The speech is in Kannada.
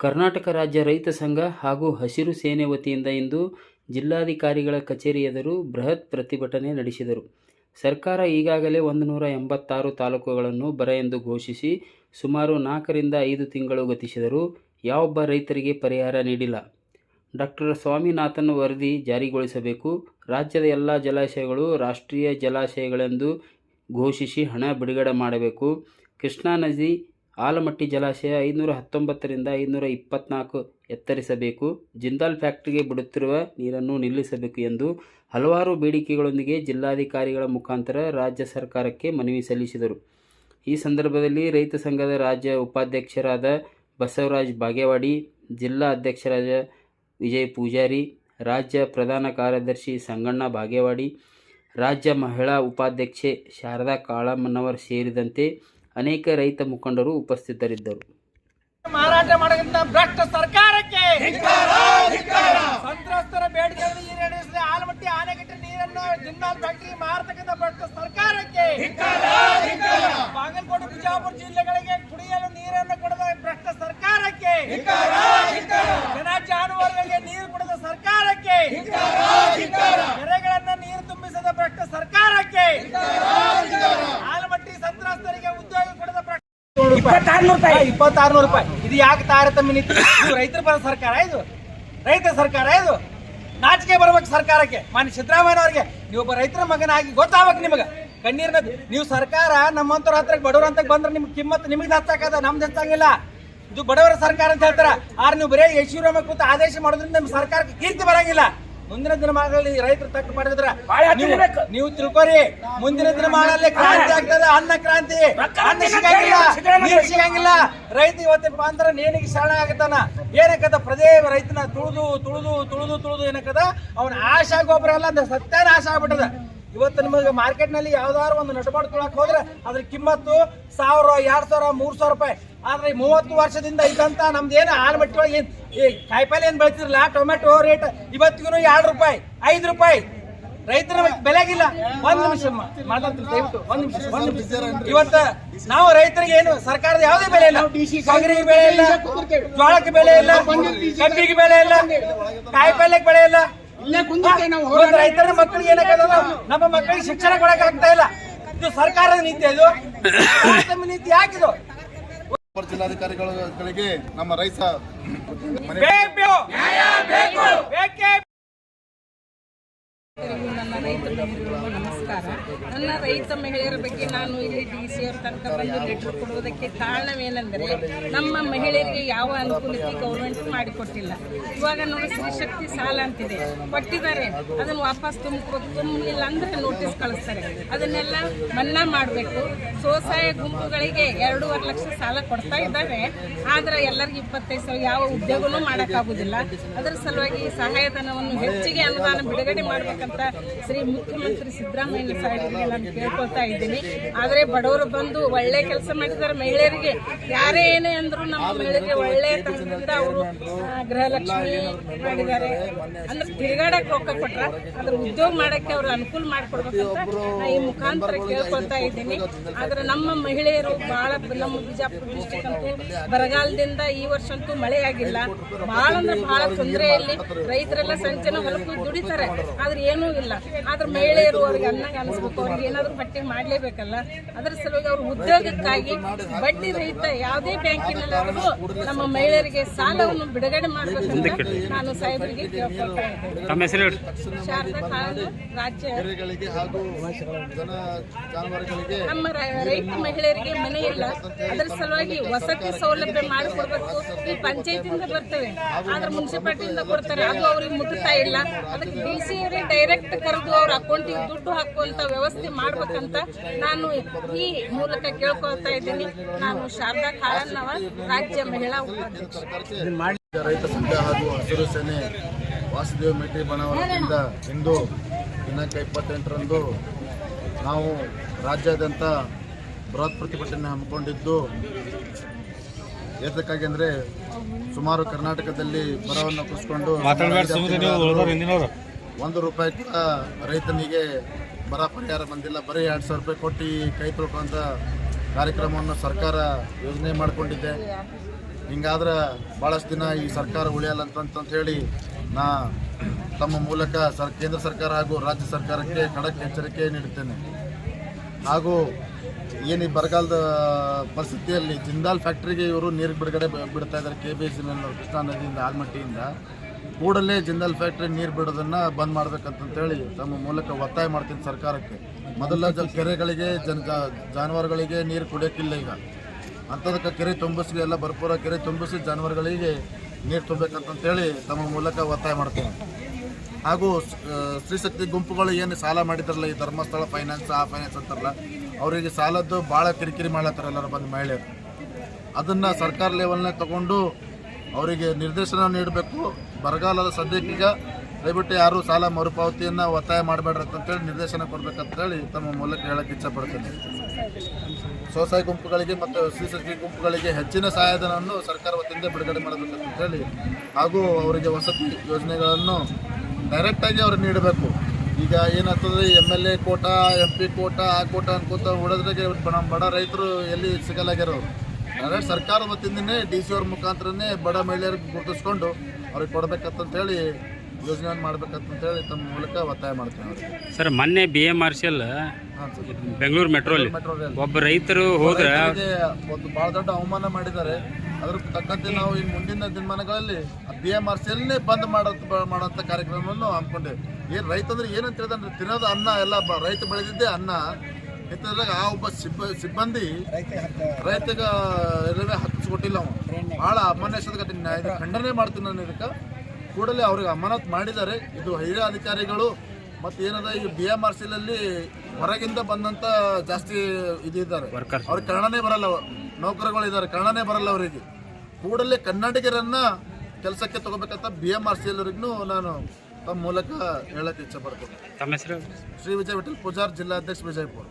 ಕರ್ನಾಟಕ ರಾಜ್ಯ ರೈತ ಸಂಘ ಹಾಗೂ ಹಸಿರು ಸೇನೆ ವತಿಯಿಂದ ಇಂದು ಜಿಲ್ಲಾಧಿಕಾರಿಗಳ ಕಚೇರಿ ಎದುರು ಬೃಹತ್ ಪ್ರತಿಭಟನೆ ನಡೆಸಿದರು. ಸರ್ಕಾರ ಈಗಾಗಲೇ ಒಂದು ನೂರ ಎಂಬತ್ತಾರು ತಾಲೂಕುಗಳನ್ನು ಬರ ಎಂದು ಘೋಷಿಸಿ ಸುಮಾರು ನಾಲ್ಕರಿಂದ ಐದು ತಿಂಗಳು ಗತಿಸಿದರೂ ಯಾವೊಬ್ಬ ರೈತರಿಗೆ ಪರಿಹಾರ ನೀಡಿಲ್ಲ. ಡಾಕ್ಟರ್ ಸ್ವಾಮಿನಾಥನ್ ವರದಿ ಜಾರಿಗೊಳಿಸಬೇಕು, ರಾಜ್ಯದ ಎಲ್ಲ ಜಲಾಶಯಗಳು ರಾಷ್ಟ್ರೀಯ ಜಲಾಶಯಗಳೆಂದು ಘೋಷಿಸಿ ಹಣ ಬಿಡುಗಡೆ ಮಾಡಬೇಕು, ಕೃಷ್ಣಾ ನದಿ ಆಲಮಟ್ಟಿ ಜಲಾಶಯ ಐನೂರ ಹತ್ತೊಂಬತ್ತರಿಂದ ಐನೂರ ಇಪ್ಪತ್ನಾಲ್ಕು ಎತ್ತರಿಸಬೇಕು, ಜಿಂದಾಲ್ ಫ್ಯಾಕ್ಟರಿಗೆ ಬಿಡುತ್ತಿರುವ ನೀರನ್ನು ನಿಲ್ಲಿಸಬೇಕು ಎಂದು ಹಲವಾರು ಬೇಡಿಕೆಗಳೊಂದಿಗೆ ಜಿಲ್ಲಾಧಿಕಾರಿಗಳ ಮುಖಾಂತರ ರಾಜ್ಯ ಸರ್ಕಾರಕ್ಕೆ ಮನವಿ ಸಲ್ಲಿಸಿದರು. ಈ ಸಂದರ್ಭದಲ್ಲಿ ರೈತ ಸಂಘದ ರಾಜ್ಯ ಉಪಾಧ್ಯಕ್ಷರಾದ ಬಸವರಾಜ್ ಬಾಗೇವಾಡಿ, ಜಿಲ್ಲಾ ಅಧ್ಯಕ್ಷರಾದ ವಿಜಯ್ ಪೂಜಾರಿ, ರಾಜ್ಯ ಪ್ರಧಾನ ಕಾರ್ಯದರ್ಶಿ ಸಂಗಣ್ಣ ಬಾಗೇವಾಡಿ, ರಾಜ್ಯ ಮಹಿಳಾ ಉಪಾಧ್ಯಕ್ಷೆ ಶಾರದಾ ಕಾಳಮ್ಮನವರ್ ಸೇರಿದಂತೆ ಅನೇಕ ರೈತ ಮುಖಂಡರು ಉಪಸ್ಥಿತರಿದ್ದರು. ಮಾರಾಟ ಮಾಡದಂತ ಭ್ರಷ್ಟ ಸರ್ಕಾರಕ್ಕೆ ಸಂತ್ರಸ್ತರ ಬೇಡಿಕೆಗಳು ಈಡೇರಿಸದೆ ಆಲಮಟ್ಟಿ ಆನೆಕಟ್ಟೆ ನೀರನ್ನು ಜಿಂದಾಲ್ ಫ್ಯಾಕ್ಟರಿ ಮಾರತಕ್ಕಂಥ ಭ್ರಷ್ಟ ಸರ್ಕಾರಕ್ಕೆ ಬಾಗಲಕೋಟೆ ಬಿಜಾಪುರ ಜಿಲ್ಲೆಗಳಿಗೆ ಕುಡಿಯಲು ನೀರನ್ನು ಕೊಡದ ಭ್ರಷ್ಟ ಸರ್ಕಾರಕ್ಕೆ ಜನ ಜಾನುವಾರುಗಳಿಗೆ ನೀರು ಕೊಡದ ಸರ್ಕಾರಕ್ಕೆ ಕೆರೆಗಳನ್ನ ನೀರು ತುಂಬಿಸದ ಭ್ರಷ್ಟ ಸರ್ಕಾರಕ್ಕೆ ಆಲಮಟ್ಟಿ ಸಂತ್ರಸ್ತರಿಗೆ ಉದ್ಯೋಗ ಕೊಡದ ಭ್ರಷ್ಟ ಇಪ್ಪತ್ತಾರ್ನೂರು ರೂಪಾಯಿ. ರೂಪಾಯಿ. ಇದು ಯಾಕೆ ತಾರತಮ್ಯ ನೀತಿ? ರೈತರ ಪರ ಸರ್ಕಾರ ಇದು. ರೈತ ಸರ್ಕಾರ ಇದು. ನಾಚಿಕೆ ಬರ್ಬೇಕು ಸರ್ಕಾರಕ್ಕೆ. ಮಾನ್ಯ ಸಿದ್ದರಾಮಯ್ಯ ಅವರಿಗೆ. ನೀವು ಒಬ್ಬ ರೈತರ ಮಗನಾಗಿ ಗೊತ್ತಾಗ್ಬೇಕು ನಿಮಗೆ. ಕಣ್ಣೀರ್ನ ನೀವು ಸರ್ಕಾರ ನಮ್ಮಂತರ ಹತ್ರ ಬಡವ್ರ ಅಂತ ಬಂದ್ರೆ ನಿಮ್ಗೆ ಕಿಮ್ಮತ್ ನಿಮಗೆ ಹಚ್ಚಾಕದ ನಮ್ದು ಹಚ್ಚಂಗಿಲ್ಲ. ಇದು ಬಡವರ ಸರ್ಕಾರ ಅಂತ ಹೇಳ್ತಾರ. ಆದ್ರೆ ನೀವು ಬರೀ ಯಶೂರಾಮ ಕೂತು ಆದೇಶ ಮಾಡೋದ್ರಿಂದ ನಿಮ್ಮ ಸರ್ಕಾರಕ್ಕೆ ಕೀರ್ತಿ ಬರಂಗಿಲ್ಲ. ಮುಂದಿನ ದಿನಮಾನಗಳಲ್ಲಿ ರೈತರು ತಕ್ಕ ಮಾಡಿದ್ರ. ನೀವು ತಿಳ್ಕೊರಿ. ಮುಂದಿನ ದಿನಮಾನದಲ್ಲಿ ಕ್ರಾಂತಿ ಆಗ್ತದೆ ಅನ್ನ ಕ್ರಾಂತಿ. ಅನ್ನ ಸಿಗಂಗಿಲ್ಲ. ನೀರು ಸಿಗಂಗಿಲ್ಲ. ರೈತ ಇವತ್ತಿನಪ್ಪ ಅಂದ್ರೆ ನೇಣಿಗೆ ಶರಣ ಆಗತ್ತಾನ? ಏನಕ್ಕದ ಪ್ರದೇ ರೈತನ ತುಳಿದು ತುಳಿದು ತುಳಿದು ತುಳಿದು ಏನಕ್ಕದ? ಅವನ ಆಶಾ ಗೊಬ್ಬರ ಅಲ್ಲ ಅಂದ್ರೆ ಸತ್ಯನ ಆಶಾ ಆಗ್ಬಿಟ್ಟದ. ಇವತ್ತು ನಿಮಗೆ ಮಾರ್ಕೆಟ್ನಲ್ಲಿ ಯಾವ್ದಾದ್ರು ಒಂದು ನಟಬಾಡ್ ತೊಳಕ್ ಹೋದ್ರೆ ಅದ್ರ ಕಿಮ್ಮತ್ತು ಸಾವಿರ, ಎರಡ್ ಸಾವಿರ, ಮೂರ್ ಸಾವಿರ ರೂಪಾಯಿ. ಆದ್ರೆ ಮೂವತ್ತು ವರ್ಷದಿಂದ ಇದ್ದಂತ ನಮ್ದು ಏನು ಆಲಮಟ್ಟಿ ಒಳಗೆ ಏನ್ ಈ ಕಾಯಿಪಲ್ಲೆ ಏನ್ ಬೆಳಿತಿರಲ್ಲ ಟೊಮೆಟೊ ರೇಟ್ ಇವತ್ತಿಗೂ ಎರಡು ರೂಪಾಯಿ, ಐದು ರೂಪಾಯಿ. ರೈತರ ಬೆಲೆಗಿಲ್ಲ. ಒಂದ್ ನಿಮಿಷ ಇವತ್ತ ನಾವು ರೈತರಿಗೆ ಏನು, ಸರ್ಕಾರದ ಯಾವುದೇ ಬೆಲೆ ಇಲ್ಲ. ಸಗರಿಗೆ ಬೆಲೆ ಇಲ್ಲ ಜೋಳಕ್ಕೆ ಬೆಲೆ ಇಲ್ಲ, ಕಬ್ಬಿಗೆ ಬೆಲೆ ಇಲ್ಲ ಕಾಯಿಪಲ್ಯಕ್ಕೆ ಬೆಲೆ ಇಲ್ಲ. ಇವತ್ತು ರೈತರ ಮಕ್ಕಳಿಗೆ ಏನಾಗದ ನಮ್ಮ ಮಕ್ಕಳಿಗೆ ಶಿಕ್ಷಣ ಕೊಡಕ್ ಆಗ್ತಾ ಇಲ್ಲ. ಇದು ಸರ್ಕಾರದ ನೀತಿ ಇದು ನೀತಿ ಯಾಕಿದು? ಜಿಲ್ಲಾಧಿಕಾರಿಗಳು ಜಿಲ್ಲಾಧಿಕಾರಿಗಳಿಗೆ ನಮ್ಮ ರೈತ ನನ್ನ ರೈತ ನಮಸ್ಕಾರ. ನನ್ನ ರೈತ ಮಹಿಳೆಯರ ಬಗ್ಗೆ ನಾನು ಇಲ್ಲಿ ಡಿ ಸಿ ಅವ್ರ ತನಕ ಬಂದು ಲೆಟರ್ ಕೊಡುವುದಕ್ಕೆ ಕಾರಣವೇನೆಂದರೆ, ನಮ್ಮ ಮಹಿಳೆಯರಿಗೆ ಯಾವ ಅನುಕೂಲತೆ ಗೌರ್ಮೆಂಟ್ ಮಾಡಿಕೊಟ್ಟಿಲ್ಲ. ಇವಾಗ ನೋಡಿ ಸ್ತ್ರೀಶಕ್ತಿ ಸಾಲ ಅಂತಿದೆ. ಕೊಟ್ಟಿದ್ದಾರೆ. ಅದನ್ನು ವಾಪಸ್ ತುಂಬಬೇಕು ತುಂಬಲಿಲ್ಲ ಅಂದರೆ ನೋಟಿಸ್ ಕಳಿಸ್ತಾರೆ. ಅದನ್ನೆಲ್ಲ ಮನ್ನಾ ಮಾಡಬೇಕು. ಸ್ವಸಹಾಯ ಗುಂಪುಗಳಿಗೆ ಎರಡೂವರೆ ಲಕ್ಷ ಸಾಲ ಕೊಡ್ತಾ ಇದ್ದಾರೆ. ಆದರೆ ಎಲ್ಲರಿಗೂ ಇಪ್ಪತ್ತೈದು ಸಾವಿರ ಯಾವ ಉದ್ಯೋಗನೂ ಮಾಡೋಕ್ಕಾಗೋದಿಲ್ಲ ಅದರ ಸಲುವಾಗಿ ಸಹಾಯಧನವನ್ನು ಹೆಚ್ಚಿಗೆ ಅನುದಾನ ಬಿಡುಗಡೆ ಮಾಡಬೇಕಂತ ಶ್ರೀ ಮುಖ್ಯಮಂತ್ರಿ ಸಿದ್ದರಾಮಯ್ಯ ಸಾಹೇಬರಿಗೆ ನಾನು ಕೇಳ್ಕೊಳ್ತಾ ಇದ್ದೀನಿ. ಆದರೆ ಬಡವರು ಬಂದು ಒಳ್ಳೆ ಕೆಲಸ ಮಾಡಿದ್ದಾರೆ ಮಹಿಳೆಯರಿಗೆ. ಯಾರೇ ಏನೇ ಅಂದ್ರು ನಮ್ಮ ಮಹಿಳೆಯರಿಗೆ ಒಳ್ಳೆ ತಂಡದಿಂದ ಅವರು ಗೃಹಲಕ್ಷ್ಮಿ ಮಾಡಿದ್ದಾರೆ. ಅಂದ್ರೆ ತಿರುಗಾಡಕ್ಕೆ ರೊಕ್ಕ ಕೊಟ್ರ ಅದ್ರ ಉದ್ಯೋಗ ಮಾಡಕ್ಕೆ ಅವರು ಅನುಕೂಲ ಮಾಡಿಕೊಡ್ಬೇಕಂತ ಈ ಮುಖಾಂತರ ಕೇಳ್ಕೊಳ್ತಾ ಇದ್ದೀನಿ. ಆದರೆ ನಮ್ಮ ಮಹಿಳೆಯರು ಭಾಳ ನಮ್ಮ ಬಿಜಾಪುರ ಡಿಸ್ಟಿಕ್ ಅಂತೂ ಬರಗಾಲದಿಂದ ಈ ವರ್ಷ ಅಂತೂ ಮಳೆ ಆಗಿಲ್ಲ. ಬಹಳ ಅಂದ್ರೆ ಭಾಳ ತೊಂದರೆಯಲ್ಲಿ ರೈತರೆಲ್ಲ ಸಂಚನ ಹೊಲಕ್ಕೂ ದುಡಿತಾರೆ. ಆದ್ರೆ ಏನೂ ಇಲ್ಲ. ಆದ್ರೆ ಮಹಿಳೆಯರು ಅವ್ರಿಗೆ ಅನ್ನಂಗ ಅನಿಸ್ಬೇಕು ಅವ್ರಿಗೆ ಏನಾದ್ರು ಬಟ್ಟೆ ಮಾಡ್ಲೇಬೇಕಲ್ಲ? ಅದ್ರ ಸಲುವಾಗಿ ಅವ್ರ ಉದ್ಯೋಗಕ್ಕಾಗಿ ಬಡ್ಡಿ ರಹಿತ ಯಾವುದೇ ಬ್ಯಾಂಕಿನಲ್ಲಾದರೂ ನಮ್ಮ ಮಹಿಳೆಯರಿಗೆ ಸಾಲವನ್ನು ಬಿಡುಗಡೆ ಮಾಡಬೇಕಂತ ನಾನು ಸಾಹೇಬರಿಗೆ ಕೇಳ್ಕೊಳ್ತಾ ಇದ್ದೇನೆ. ಶಾರದಾ ಕಾಳಗ ರಾಜ್ಯ ನಮ್ಮ ರ- ರೈತ ಮಹಿಳೆಯರಿಗೆ ಮನೆ ಇಲ್ಲ. ಅದರ ಸಲುವಾಗಿ ವಸತಿ ಸೌಲಭ್ಯ ಮಾಡಿಕೊಡ್ಬೇಕು. ಈ ಪಂಚಾಯತಿಯಿಂದ ಬರ್ತವೆ. ಆದ್ರೆ ಮುನ್ಸಿಪಾಲಿಟಿಯಿಂದ ಕೊಡ್ತಾರೆ. ಅದು ಅವ್ರಿಗೆ ಮುಟ್ಟುತ್ತಾ ಇಲ್ಲ. ಅದಕ್ಕೆ ಡಿ ಸಿ ಅವರೇ ಡೈರೆಕ್ಟ್ ಕರೆದು ಅವ್ರ ಅಕೌಂಟಿಗೆ ದುಡ್ಡು ಹಾಕುವಂತ ವ್ಯವಸ್ಥೆ ಮಾಡ್ಬೇಕಂತ ನಾನು ಈ ಮೂಲಕ ಕೇಳ್ಕೊಳ್ತಾ ಇದ್ದೀನಿ. ನಾನು ಶಾರದಾ ಕಾಳನ್ನವ ರಾಜ್ಯ ಮಹಿಳಾ ಉಪಾಧ್ಯಕ್ಷ ರೈತ ಸಂಘ ಹಾಗೂ ಹಸಿರು ಸೇನೆ ವಾಸುದೇವ ಮೇಟಿ ಬಣವರದಿಂದ ಇಂದು ದಿನಾಂಕ ಇಪ್ಪತ್ತೆಂಟರಂದು ನಾವು ರಾಜ್ಯಾದ್ಯಂತ ಬೃಹತ್ ಪ್ರತಿಭಟನೆ ಹಮ್ಮಿಕೊಂಡಿದ್ದು ಏತಕ್ಕಾಗಿ ಅಂದರೆ ಸುಮಾರು ಕರ್ನಾಟಕದಲ್ಲಿ ಬರವನ್ನು ಕುರಿಸ್ಕೊಂಡು ಒಂದು ರೂಪಾಯಿ ಕೂಡ ರೈತನಿಗೆ ಬರ ಪರಿಹಾರ ಬಂದಿಲ್ಲ. ಬರೀ ಎರಡು ಸಾವಿರ ರೂಪಾಯಿ ಕೊಟ್ಟು ಕೈ ತೊಳ್ಕೊಂತ ಕಾರ್ಯಕ್ರಮವನ್ನು ಸರ್ಕಾರ ಯೋಜನೆ ಮಾಡಿಕೊಂಡಿದೆ. ಹಿಂಗಾದ್ರೆ ಭಾಳಷ್ಟು ದಿನ ಈ ಸರ್ಕಾರ ಉಳಿಯಲ್ಲ ಅಂತಂತ ಹೇಳಿ ನಾ ತಮ್ಮ ಮೂಲಕ ಸರ್, ಕೇಂದ್ರ ಸರ್ಕಾರ ಹಾಗೂ ರಾಜ್ಯ ಸರ್ಕಾರಕ್ಕೆ ಖಡಕ್ ಎಚ್ಚರಿಕೆ ನೀಡುತ್ತೇನೆ. ಹಾಗೂ ಏನು ಈ ಬರಗಾಲದ ಪರಿಸ್ಥಿತಿಯಲ್ಲಿ ಜಿಂದಾಲ್ ಫ್ಯಾಕ್ಟ್ರಿಗೆ ಇವರು ನೀರು ಬಿಡುಗಡೆ ಬಿಡ್ತಾ ಇದ್ದಾರೆ. ಕೆ ಬಿ ಎಸ್ ಕೃಷ್ಣಾ ನದಿಯಿಂದ ಆಲ್ಮಟ್ಟಿಯಿಂದ ಕೂಡಲೇ ಜಿಂದಾಲ್ ಫ್ಯಾಕ್ಟ್ರಿ ನೀರು ಬಿಡೋದನ್ನು ಬಂದ್ ಮಾಡ್ಬೇಕಂತಂತೇಳಿ ತಮ್ಮ ಮೂಲಕ ಒತ್ತಾಯ ಮಾಡ್ತೀನಿ ಸರ್ಕಾರಕ್ಕೆ. ಮೊದಲ ಕೆರೆಗಳಿಗೆ, ಜನ ಜಾನುವಾರುಗಳಿಗೆ ನೀರು ಕುಡಿಯೋಕ್ಕಿಲ್ಲ ಈಗ. ಅಂಥದಕ್ಕೆ ಕೆರೆ ತುಂಬಿಸಿ, ಎಲ್ಲ ಭರ್ಪೂರ ಕೆರೆ ತುಂಬಿಸಿ ಜಾನುವಾರುಗಳಿಗೆ ನೀರು ತುಂಬಬೇಕಂತಂತೇಳಿ ತಮ್ಮ ಮೂಲಕ ಒತ್ತಾಯ ಮಾಡ್ತೀನಿ. ಹಾಗೂ ಸ್ತ್ರೀಶಕ್ತಿ ಗುಂಪುಗಳು ಏನು ಸಾಲ ಮಾಡಿದ್ರಲ್ಲ ಈ ಧರ್ಮಸ್ಥಳ ಫೈನಾನ್ಸ್, ಆ ಫೈನಾನ್ಸ್ ಅಂತಾರಲ್ಲ, ಅವರಿಗೆ ಸಾಲದ್ದು ಭಾಳ ಕಿರಿಕಿರಿ ಮಾಡ್ಲತ್ತಾರ ಎಲ್ಲರೂ ಬಂದು ಮಹಿಳೆಯರು. ಅದನ್ನು ಸರ್ಕಾರ ಲೆವೆಲ್ನಾಗ ತಗೊಂಡು ಅವರಿಗೆ ನಿರ್ದೇಶನ ನೀಡಬೇಕು. ಬರಗಾಲದ ಸದ್ಯಕ್ಕೀಗ ದಯವಿಟ್ಟು ಯಾರು ಸಾಲ ಮರುಪಾವತಿಯನ್ನು ಒತ್ತಾಯ ಮಾಡಬೇಡ್ರಿ ಅಂತೇಳಿ ನಿರ್ದೇಶನ ಕೊಡ್ಬೇಕಂತೇಳಿ ತಮ್ಮ ಮೂಲಕ ಹೇಳಕ್ಕೆ ಇಚ್ಛಪಡ್ತೇನೆ. ಸ್ವಸಹಾಯ ಗುಂಪುಗಳಿಗೆ ಮತ್ತು ಸ್ತ್ರೀಶಕ್ತಿ ಗುಂಪುಗಳಿಗೆ ಹೆಚ್ಚಿನ ಸಹಾಯಧನವನ್ನು ಸರ್ಕಾರ ವತಿಯಿಂದ ಬಿಡುಗಡೆ ಮಾಡಬೇಕಂತೇಳಿ ಹಾಗೂ ಅವರಿಗೆ ವಸತಿ ಯೋಜನೆಗಳನ್ನು ಡೈರೆಕ್ಟಾಗಿ ಅವ್ರಿಗೆ ನೀಡಬೇಕು. ಈಗ ಏನಾಗ್ತದೆ M L A quota M P quota, ಆ ಕೋಟ ಅನ್ಕೋತ ಹೊಡೆದ್ರಾಗೆ ನಮ್ಮ ಬಡ ರೈತರು ಎಲ್ಲಿ ಸಿಗಲಾಗ್ಯಾರ ಅಂದರೆ ಸರ್ಕಾರ ವತಿಯಿಂದನೇ ಡಿ ಸಿ ಅವ್ರ ಮುಖಾಂತರನೇ ಬಡ ಮಹಿಳೆಯರಿಗೆ ಗುರುತಿಸ್ಕೊಂಡು ಅವ್ರಿಗೆ ಕೊಡ್ಬೇಕಂತ ಹೇಳಿ ಯೋಜನೆಯನ್ನು ಮಾಡ್ಬೇಕಂತೇಳಿ ತಮ್ಮ ಮೂಲಕ ಒತ್ತಾಯ ಮಾಡ್ತೀನಿ ಅವ್ರಿಗೆ. ಸರ್ ಮೊನ್ನೆ ಬಿ ಎ ಮಾರ್ಷಲ್ ಹಾಂ ಸರ್. ಬೆಂಗಳೂರು ಮೆಟ್ರೋಲಿ ಮೆಟ್ರೋ ಒಬ್ಬ ರೈತರು ಹೋದ್ರೆ ರೈತರಿಗೆ ಒಂದು ಬಹಳ ದೊಡ್ಡ ಅವಮಾನ ಮಾಡಿದ್ದಾರೆ. ಅದ್ರ ತಕ್ಕಂತೆ ನಾವು ಈ ಮುಂದಿನ ದಿನಮಾನಗಳಲ್ಲಿ ಬಿ ಎಂ ಆರ್ ಸಿಯಲ್ಲೇ ಬಂದ್ ಮಾಡೋ ಮಾಡೋಂಥ ಕಾರ್ಯಕ್ರಮವನ್ನು ಹಮ್ಮಿಕೊಂಡೆ. ಏನು ರೈತ ಅಂದ್ರೆ ಏನಂತ ಹೇಳಿದ್ರೆ ತಿನ್ನೋದು ಅನ್ನ ಎಲ್ಲ ಬ- ರೈತ ಬೆಳೆದಿದ್ದೇ ಅನ್ನ. ಇಂಥದ್ರಾಗ ಆ ಒಬ್ಬ ಸಿಬ್ಬ ಸಿಬ್ಬಂದಿ ರೈತಗ ರೈಲ್ವೆ ಹತ್ತಿಸ್ಕೊಟ್ಟಿಲ್ಲ ಅವ ಭಾಳ ಅಮಾನ್ಯದ ನ್ಯಾಯ ಖಂಡನೆ ಮಾಡ್ತೀನಿ ನಾನು ಇದಕ್ಕೆ. ಕೂಡಲೇ ಅವ್ರಿಗೆ ಅಮಾನತ್ ಮಾಡಿದ್ದಾರೆ. ಇದು ಹಿರಿಯ ಅಧಿಕಾರಿಗಳು ಮತ್ತು ಏನದ ಈ ಬಿ ಎಂ ಆರ್ ಸಿಲಲ್ಲಿ ಹೊರಗಿಂದ ಬಂದಂತ ಜಾಸ್ತಿ ಇದಿದ್ದಾರೆ. ಅವ್ರಿಗೆ ಕನ್ನಡನೇ ಬರಲ್ಲ ನೌಕರಗಳು ಇದ್ದಾರೆ ಕನ್ನಡನೇ ಬರಲ್ಲ ಅವರಿಗೆ. ಕೂಡಲೇ ಕನ್ನಡಿಗರನ್ನ ಕೆಲಸಕ್ಕೆ ತಗೋಬೇಕಂತ ಬಿ ಎಂ ಆರ್ ಸಿ ಎಲ್ಲರಿಗೂ ನಾನು ತಮ್ಮ ಮೂಲಕ ಹೇಳಕ್ಕೆ ಇಚ್ಛೆ ಪಡ್ತೇನೆ. ತಮ್ಮ ಹೆಸರು? ಶ್ರೀ ವಿಜಯ ವಿಠಲ್ ಪೂಜಾರ್ ಜಿಲ್ಲಾಧ್ಯಕ್ಷ ವಿಜಯಪುರ.